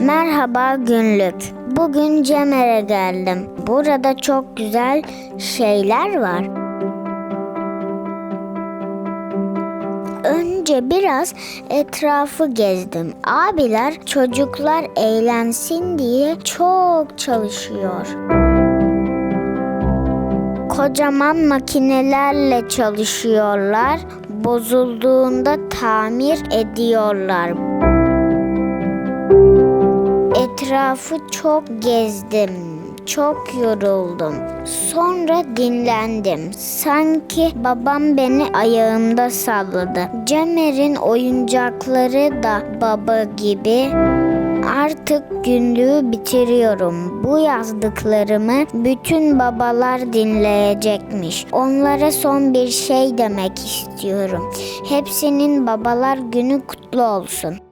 Merhaba günlük. Bugün Cemer'e geldim. Burada çok güzel şeyler var. Önce biraz etrafı gezdim. Abiler çocuklar eğlensin diye çok çalışıyor. Kocaman makinelerle çalışıyorlar. Bozulduğunda tamir ediyorlar. Etrafı çok gezdim. Çok yoruldum. Sonra dinlendim. Sanki babam beni ayağımda salladı. Cemer'in oyuncakları da baba gibi. Artık günlüğü bitiriyorum. Bu yazdıklarımı bütün babalar dinleyecekmiş. Onlara son bir şey demek istiyorum. Hepsinin babalar günü kutlu olsun.